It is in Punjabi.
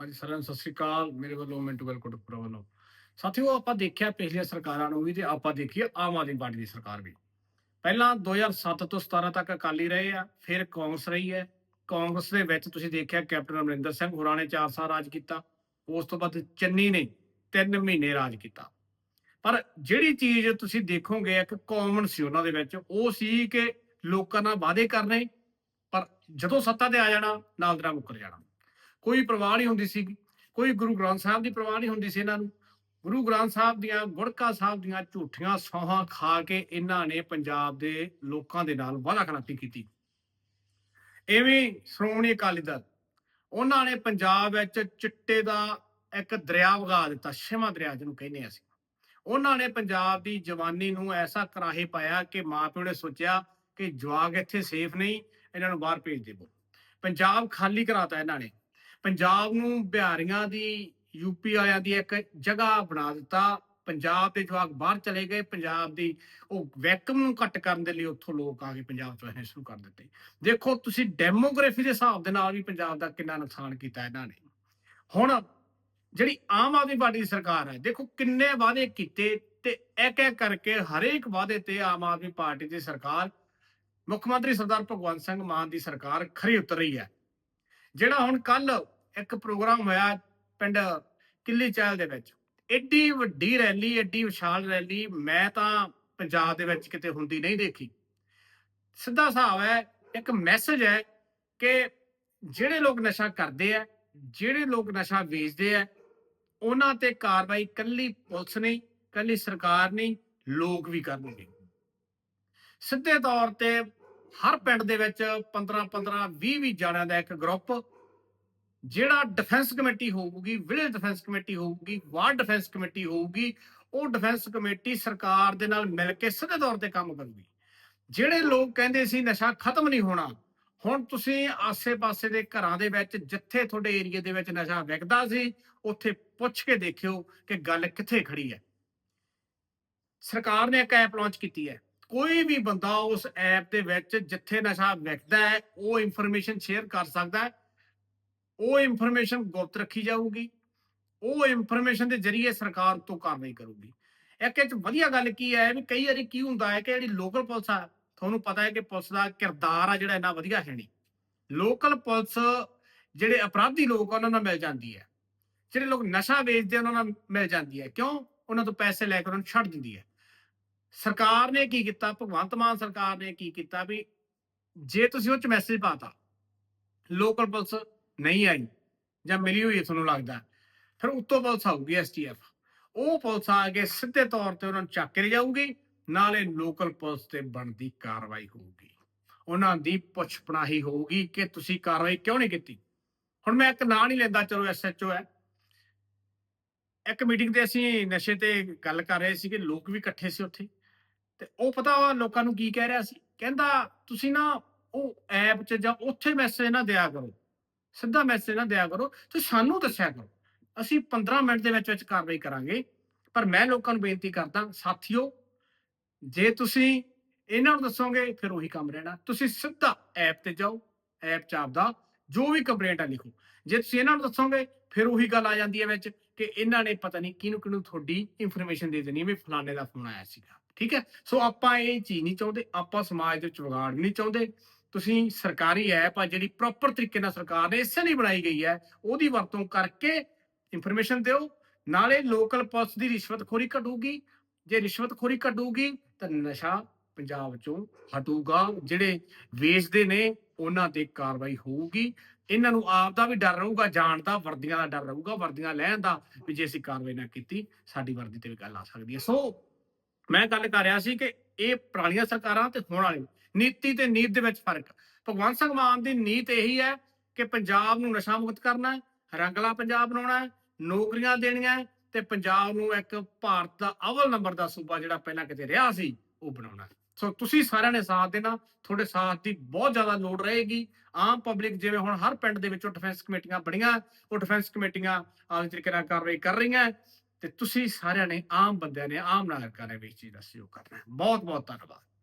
ਹਾਂਜੀ, ਸਾਰਿਆਂ ਨੂੰ ਸਤਿ ਸ੍ਰੀ ਅਕਾਲ। ਮੇਰੇ ਵੱਲੋਂ ਮਿੰਟੂ ਵੈਲ ਕੋਟਪੁਰਾ ਵੱਲੋਂ। ਸਾਥੀਓ, ਆਪਾਂ ਦੇਖਿਆ ਪਿਛਲੀਆਂ ਸਰਕਾਰਾਂ ਨੂੰ ਵੀ ਤੇ ਆਪਾਂ ਦੇਖੀਏ ਆਮ ਆਦਮੀ ਪਾਰਟੀ ਦੀ ਸਰਕਾਰ ਵੀ। ਪਹਿਲਾਂ 2007 ਤੋਂ 17 ਤੱਕ ਅਕਾਲੀ ਰਹੇ ਆ, ਫਿਰ ਕਾਂਗਰਸ ਰਹੀ ਹੈ। ਕਾਂਗਰਸ ਦੇ ਵਿੱਚ ਤੁਸੀਂ ਦੇਖਿਆ ਕੈਪਟਨ ਅਮਰਿੰਦਰ ਸਿੰਘ ਹੋਰਾਂ ਨੇ 4 ਸਾਲ ਰਾਜ ਕੀਤਾ, ਉਸ ਤੋਂ ਬਾਅਦ ਚੰਨੀ ਨੇ 3 ਮਹੀਨੇ ਰਾਜ ਕੀਤਾ। ਪਰ ਜਿਹੜੀ ਚੀਜ਼ ਤੁਸੀਂ ਦੇਖੋਗੇ, ਇੱਕ ਕਾਮਨ ਸੀ ਉਹਨਾਂ ਦੇ ਵਿੱਚ, ਉਹ ਸੀ ਕਿ ਲੋਕਾਂ ਨਾਲ ਵਾਅਦੇ ਕਰਨੇ, ਪਰ ਜਦੋਂ ਸੱਤਾ ਤੇ ਆ ਜਾਣਾ, ਨਾਲ ਦਰਾ ਮੁੱਕਰ ਜਾਣਾ। ਕੋਈ ਪ੍ਰਵਾਹ ਨਹੀਂ ਹੁੰਦੀ ਸੀ ਕੋਈ ਗੁਰੂ ਗ੍ਰੰਥ ਸਾਹਿਬ ਦੀ ਪ੍ਰਵਾਹ ਨਹੀਂ ਹੁੰਦੀ ਸੀ ਇਹਨਾਂ ਨੂੰ। ਗੁਰੂ ਗ੍ਰੰਥ ਸਾਹਿਬ ਦੀਆਂ, ਗੁੜਕਾ ਸਾਹਿਬ ਦੀਆਂ ਝੂਠੀਆਂ ਸੌਹਾਂ ਖਾ ਕੇ ਇਹਨਾਂ ਨੇ ਪੰਜਾਬ ਦੇ ਲੋਕਾਂ ਦੇ ਨਾਲ ਵਾਅਦਾ ਖਿਲਾਫੀ ਕੀਤੀ। ਐਵੇਂ ਸ਼੍ਰੋਮਣੀ ਅਕਾਲੀ ਦਲ, ਉਹਨਾਂ ਨੇ ਪੰਜਾਬ ਵਿੱਚ ਚਿੱਟੇ ਦਾ ਇੱਕ ਦਰਿਆ ਵਗਾ ਦਿੱਤਾ, ਛੇਵਾਂ ਦਰਿਆ ਜਿਹਨੂੰ ਕਹਿੰਦੇ ਅਸੀਂ। ਉਹਨਾਂ ਨੇ ਪੰਜਾਬ ਦੀ ਜਵਾਨੀ ਨੂੰ ਐਸਾ ਕਰਾਹੇ ਪਾਇਆ ਕਿ ਮਾਪਿਓ ਨੇ ਸੋਚਿਆ ਕਿ ਜਵਾਗ ਇੱਥੇ ਸੇਫ ਨਹੀਂ, ਇਹਨਾਂ ਨੂੰ ਬਾਹਰ ਭੇਜ ਦੇਵੋ। ਪੰਜਾਬ ਖਾਲੀ ਕਰਾਤਾ ਇਹਨਾਂ ਨੇ। ਪੰਜਾਬ ਨੂੰ ਬਿਹਾਰੀਆਂ ਦੀ, ਯੂਪੀ ਵਾਲਿਆਂ ਦੀ ਇੱਕ ਜਗ੍ਹਾ ਬਣਾ ਦਿੱਤਾ। ਪੰਜਾਬ ਦੇ ਜਵਾਕ ਬਾਹਰ ਚਲੇ ਗਏ। ਪੰਜਾਬ ਦੀ ਉਹ ਵੈਕਮ ਨੂੰ ਘੱਟ ਕਰਨ ਦੇ ਲਈ ਉੱਥੋਂ ਲੋਕ ਆ ਕੇ ਪੰਜਾਬ ਚ ਰਹਿਣੇ ਸ਼ੁਰੂ ਕਰ ਦਿੱਤੇ। ਦੇਖੋ, ਤੁਸੀਂ ਡੈਮੋਗ੍ਰਾਫੀ ਦੇ ਹਿਸਾਬ ਦੇ ਨਾਲ ਵੀ ਪੰਜਾਬ ਦਾ ਕਿੰਨਾ ਨੁਕਸਾਨ ਕੀਤਾ ਇਹਨਾਂ ਨੇ। ਹੁਣ ਜਿਹੜੀ ਆਮ ਆਦਮੀ ਪਾਰਟੀ ਦੀ ਸਰਕਾਰ ਹੈ, ਦੇਖੋ ਕਿੰਨੇ ਵਾਅਦੇ ਕੀਤੇ ਤੇ ਇੱਕ ਇੱਕ ਕਰਕੇ ਹਰੇਕ ਵਾਅਦੇ ਤੇ ਆਮ ਆਦਮੀ ਪਾਰਟੀ ਦੀ ਸਰਕਾਰ, ਮੁੱਖ ਮੰਤਰੀ ਸਰਦਾਰ ਭਗਵੰਤ ਸਿੰਘ ਮਾਨ ਦੀ ਸਰਕਾਰ ਖਰੀ ਉਤਰ ਰਹੀ ਹੈ। ਜਿਹੜਾ ਹੁਣ ਕੱਲ ਇੱਕ ਪ੍ਰੋਗਰਾਮ ਹੋਇਆ ਪਿੰਡ ਕਿੱਲੀ ਚਾਲ ਦੇ ਵਿੱਚ। ਐਡੀ ਵੱਡੀ ਰੈਲੀ ਐਡੀ ਵਿਸ਼ਾਲ ਰੈਲੀ ਮੈਂ ਤਾਂ ਪੰਜਾਬ ਦੇ ਵਿੱਚ ਕਿਤੇ ਹੁੰਦੀ ਨਹੀਂ ਦੇਖੀ। ਸਿੱਧਾ ਹਿਸਾਬ ਹੈ, ਇੱਕ ਮੈਸੇਜ ਹੈ ਕਿ ਜਿਹੜੇ ਲੋਕ ਨਸ਼ਾ ਕਰਦੇ ਆ, ਜਿਹੜੇ ਲੋਕ ਨਸ਼ਾ ਵੇਚਦੇ ਆ, ਉਹਨਾਂ ਤੇ ਕਾਰਵਾਈ ਕੱਲੀ ਪੁਲਿਸ ਨਹੀਂ, ਕੱਲੀ ਸਰਕਾਰ ਨਹੀਂ, ਲੋਕ ਵੀ ਕਰਨਗੇ। ਸਿੱਧੇ ਤੌਰ ਤੇ ਹਰ ਪਿੰਡ ਦੇ ਵਿੱਚ 15 15 20 20 ਜਾਣਿਆਂ ਦਾ ਇੱਕ ਗਰੁੱਪ ਜਿਹੜਾ ਡਿਫੈਂਸ ਕਮੇਟੀ ਹੋਊਗੀ ਵਿਲੇਜ ਡਿਫੈਂਸ ਕਮੇਟੀ ਹੋਊਗੀ, ਵਾਰਡ ਡਿਫੈਂਸ ਕਮੇਟੀ ਹੋਊਗੀ, ਉਹ ਡਿਫੈਂਸ ਕਮੇਟੀ ਸਰਕਾਰ ਦੇ ਨਾਲ ਮਿਲ ਕੇ ਸਿੱਧੇ ਤੌਰ ਤੇ ਕੰਮ ਕਰੂਗੀ। ਜਿਹੜੇ ਲੋਕ ਕਹਿੰਦੇ ਸੀ ਨਸ਼ਾ ਖਤਮ ਨਹੀਂ ਹੋਣਾ, ਹੁਣ ਤੁਸੀਂ ਆਸੇ-ਪਾਸੇ ਦੇ ਘਰਾਂ ਦੇ ਵਿੱਚ, ਜਿੱਥੇ ਤੁਹਾਡੇ ਏਰੀਆ ਦੇ ਵਿੱਚ ਨਸ਼ਾ ਵਿਕਦਾ ਸੀ, ਉੱਥੇ ਪੁੱਛ ਕੇ ਦੇਖਿਓ ਕਿ ਗੱਲ ਕਿੱਥੇ ਖੜੀ ਹੈ। ਸਰਕਾਰ ਨੇ ਇੱਕ ਐਪ ਲਾਂਚ ਕੀਤੀ ਹੈ। ਕੋਈ ਵੀ ਬੰਦਾ ਉਸ ਐਪ ਦੇ ਵਿੱਚ ਜਿੱਥੇ ਨਸ਼ਾ ਵਿਕਦਾ ਹੈ, ਉਹ ਇਨਫੋਰਮੇਸ਼ਨ ਸ਼ੇਅਰ ਕਰ ਸਕਦਾ ਹੈ। ਉਹ ਇਨਫੋਰਮੇਸ਼ਨ ਗੁਪਤ ਰੱਖੀ ਜਾਊਗੀ, ਉਹ ਇਨਫੋਰਮੇਸ਼ਨ ਦੇ ਜ਼ਰੀਏ ਸਰਕਾਰ ਤੋਂ ਕਾਰਵਾਈ ਕਰੂਗੀ। ਇੱਕ ਇਹ 'ਚ ਵਧੀਆ ਗੱਲ ਕੀ ਹੈ ਵੀ ਕਈ ਵਾਰੀ ਕੀ ਹੁੰਦਾ ਹੈ ਕਿ ਜਿਹੜੀ ਲੋਕਲ ਪੁਲਿਸ ਆ, ਤੁਹਾਨੂੰ ਪਤਾ ਹੈ ਕਿ ਪੁਲਿਸ ਦਾ ਕਿਰਦਾਰ ਆ ਜਿਹੜਾ ਇੰਨਾ ਵਧੀਆ ਹੈ ਨਹੀਂ। ਲੋਕਲ ਪੁਲਿਸ ਜਿਹੜੇ ਅਪਰਾਧੀ ਲੋਕ ਆ, ਉਹਨਾਂ ਨਾਲ ਮਿਲ ਜਾਂਦੀ ਹੈ। ਜਿਹੜੇ ਲੋਕ ਨਸ਼ਾ ਵੇਚਦੇ ਉਹਨਾਂ ਨਾਲ ਮਿਲ ਜਾਂਦੀ ਹੈ। ਕਿਉਂ? ਉਹਨਾਂ ਤੋਂ ਪੈਸੇ ਲੈ ਕੇ ਉਹਨਾਂ ਨੂੰ ਛੱਡ ਦਿੰਦੀ ਹੈ। ਸਰਕਾਰ ਨੇ ਕੀ ਕੀਤਾ? ਭਗਵੰਤ ਮਾਨ ਸਰਕਾਰ ਨੇ ਕੀ ਕੀਤਾ ਵੀ ਜੇ ਤੁਸੀਂ ਉਹ ਚ ਮੈਸੇਜ ਪਾਤਾ ਲੋਕਲ ਪੁਲਿਸ ਨਹੀਂ ਆਈ ਜਾਂ ਮਿਲੀ ਹੋਈ ਹੈ ਤੁਹਾਨੂੰ ਲੱਗਦਾ। ਫਿਰ ਉੱਤੋਂ ਪੁਲਿਸ ਆਊਗੀ ਐਸਟੀਐਫ ਉਹ ਪੁਲਿਸ ਆ ਕੇ ਸਿੱਧੇ ਤੌਰ ਤੇ ਉਹਨਾਂ ਨੂੰ ਚੱਕ ਕੇ ਜਾਊਗੀ, ਨਾਲੇ ਲੋਕਲ ਪੁਲਿਸ ਤੇ ਬਣਦੀ ਕਾਰਵਾਈ ਹੋਊਗੀ। ਉਹਨਾਂ ਦੀ ਪੁੱਛਪਣਾਹੀ ਹੋਊਗੀ ਕਿ ਤੁਸੀਂ ਕਾਰਵਾਈ ਕਿਉਂ ਨਹੀਂ ਕੀਤੀ? ਹੁਣ ਮੈਂ ਇੱਕ ਨਾਂ ਨਹੀਂ ਲੈਂਦਾ, ਚਲੋ ਐਸਐਚਓ ਹੈ। ਇੱਕ ਮੀਟਿੰਗ ਤੇ ਅਸੀਂ ਨਸ਼ੇ ਤੇ ਗੱਲ ਕਰ ਰਹੇ ਸੀ ਕਿ ਲੋਕ ਵੀ ਇਕੱਠੇ ਸੀ ਉੱਥੇ। ਤੇ ਉਹ ਪਤਾ ਵਾ ਲੋਕਾਂ ਨੂੰ ਕੀ ਕਹਿ ਰਿਹਾ ਸੀ? ਕਹਿੰਦਾ, ਤੁਸੀਂ ਨਾ ਉਹ ਐਪ 'ਚ ਜਾਂ ਉੱਥੇ ਮੈਸੇਜ ਨਾ ਦਿਆ ਕਰੋ। ਸਿੱਧਾ ਮੈਸੇਜ ਨਾ ਦਿਆ ਕਰੋ ਤੁਸੀਂ ਸਾਨੂੰ ਦੱਸਿਆ ਕਰੋ। ਅਸੀਂ 15 ਮਿੰਟ ਦੇ ਵਿੱਚ ਵਿੱਚ ਕਾਰਵਾਈ ਕਰਾਂਗੇ। ਪਰ ਮੈਂ ਲੋਕਾਂ ਨੂੰ ਬੇਨਤੀ ਕਰਦਾ, ਸਾਥੀਓ, ਜੇ ਤੁਸੀਂ ਇਹਨਾਂ ਨੂੰ ਦੱਸੋਗੇ, ਫਿਰ ਉਹੀ ਕੰਮ ਰਹਿਣਾ। ਤੁਸੀਂ ਸਿੱਧਾ ਐਪ ਤੇ ਜਾਓ ਐਪ 'ਚ ਆਪਦਾ ਜੋ ਵੀ ਕੰਪਲੇਂਟ ਆ ਲਿਖੋ। ਜੇ ਤੁਸੀਂ ਇਹਨਾਂ ਨੂੰ ਦੱਸੋਗੇ, ਫਿਰ ਉਹੀ ਗੱਲ ਆ ਜਾਂਦੀ ਹੈ ਵਿੱਚ ਕਿ ਇਹਨਾਂ ਨੇ ਪਤਾ ਨਹੀਂ ਕਿਹਨੂੰ ਕਿਹਨੂੰ ਤੁਹਾਡੀ ਇਨਫੋਰਮੇਸ਼ਨ ਦੇ ਦੇਣੀ ਵੀ ਫਲਾਣੇ ਦਾ ਫੋਨ ਆਇਆ ਸੀਗਾ। ਠੀਕ ਹੈ? ਸੋ ਆਪਾਂ ਇਹ ਚੀਜ਼ ਨਹੀਂ ਚਾਹੁੰਦੇ, ਆਪਾਂ ਸਮਾਜ ਦੇ ਵਿੱਚ ਵਿਗਾੜ ਨਹੀਂ ਚਾਹੁੰਦੇ। ਤੁਸੀਂ ਸਰਕਾਰੀ ਐਪ ਆ ਜਿਹੜੀ ਪ੍ਰੋਪਰ ਤਰੀਕੇ ਨਾਲ ਸਰਕਾਰ ਨੇ ਇਸੇ ਲਈ ਬਣਾਈ ਗਈ ਹੈ, ਉਹਦੀ ਵਰਤੋਂ ਕਰਕੇ ਇਨਫੋਰਮੇਸ਼ਨ ਦਿਓ, ਨਾਲੇ ਲੋਕਲ ਪੁਲਿਸ ਦੀ ਰਿਸ਼ਵਤਖੋਰੀ ਘਟੂਗੀ। ਜੇ ਰਿਸ਼ਵਤਖੋਰੀ ਘਟੂਗੀ, ਤਾਂ ਨਸ਼ਾ ਪੰਜਾਬ ਚੋਂ ਹਟੂਗਾ। ਜਿਹੜੇ ਵੇਚਦੇ ਨੇ, ਉਹਨਾਂ ਤੇ ਕਾਰਵਾਈ ਹੋਊਗੀ। ਇਹਨਾਂ ਨੂੰ ਆਪ ਦਾ ਵੀ ਡਰ ਰਹੂਗਾ, ਜਾਣ ਦਾ, ਵਰਦੀਆਂ ਦਾ ਡਰ ਰਹੂਗਾ, ਵਰਦੀਆਂ ਲੈਣ ਦਾ, ਵੀ ਜੇ ਅਸੀਂ ਕਾਰਵਾਈ ਨਾ ਕੀਤੀ, ਸਾਡੀ ਵਰਦੀ ਤੇ ਵੀ ਗੱਲ ਆ ਸਕਦੀ ਹੈ। ਸੋ ਮੈਂ ਗੱਲ ਕਰ ਰਿਹਾ ਸੀ ਕਿ ਇਹ ਪੁਰਾਣੀਆਂ ਸਰਕਾਰਾਂ ਤੇ ਹੁਣ ਵਾਲੀ ਨੀਤੀ ਤੇ ਨੀਤ ਦੇ ਵਿੱਚ ਫ਼ਰਕ। ਭਗਵੰਤ ਸਿੰਘ ਮਾਨ ਦੀ ਨੀਤ ਇਹੀ ਹੈ ਕਿ ਪੰਜਾਬ ਨੂੰ ਨਸ਼ਾ ਮੁਕਤ ਕਰਨਾ ਹੈ, ਰੰਗਲਾ ਪੰਜਾਬ ਬਣਾਉਣਾ ਹੈ, ਨੌਕਰੀਆਂ ਦੇਣੀਆਂ ਹੈ ਤੇ ਪੰਜਾਬ ਨੂੰ ਇੱਕ ਭਾਰਤ ਦਾ ਅਵਲ ਨੰਬਰ ਦਾ ਸੂਬਾ ਜਿਹੜਾ ਪਹਿਲਾਂ ਕਿਤੇ ਰਿਹਾ ਸੀ, ਉਹ ਬਣਾਉਣਾ ਸੋ ਤੁਸੀਂ ਸਾਰਿਆਂ ਨੇ ਸਾਥ ਦੇਣਾ, ਤੁਹਾਡੇ ਸਾਥ ਦੀ ਬਹੁਤ ਜ਼ਿਆਦਾ ਲੋੜ ਰਹੇਗੀ। ਆਮ ਪਬਲਿਕ ਜਿਵੇਂ ਹੁਣ ਹਰ ਪਿੰਡ ਦੇ ਵਿੱਚੋਂ ਡਿਫੈਂਸ ਕਮੇਟੀਆਂ ਬਣੀਆਂ ਉਹ ਡਿਫੈਂਸ ਕਮੇਟੀਆਂ ਆਮ ਤਰੀਕੇ ਨਾਲ ਕਾਰਵਾਈ ਕਰ ਰਹੀਆਂ ਤੇ ਤੁਸੀਂ ਸਾਰਿਆਂ ਨੇ ਆਮ ਬੰਦਿਆਂ ਨੇ ਆਮ ਨਾਗਰਿਕਾਂ ਨੇ ਵੀ ਇਸ ਚੀਜ਼ ਦਾ ਸਹਿਯੋਗ ਕਰਨਾ ਹੈ। ਬਹੁਤ ਬਹੁਤ ਧੰਨਵਾਦ।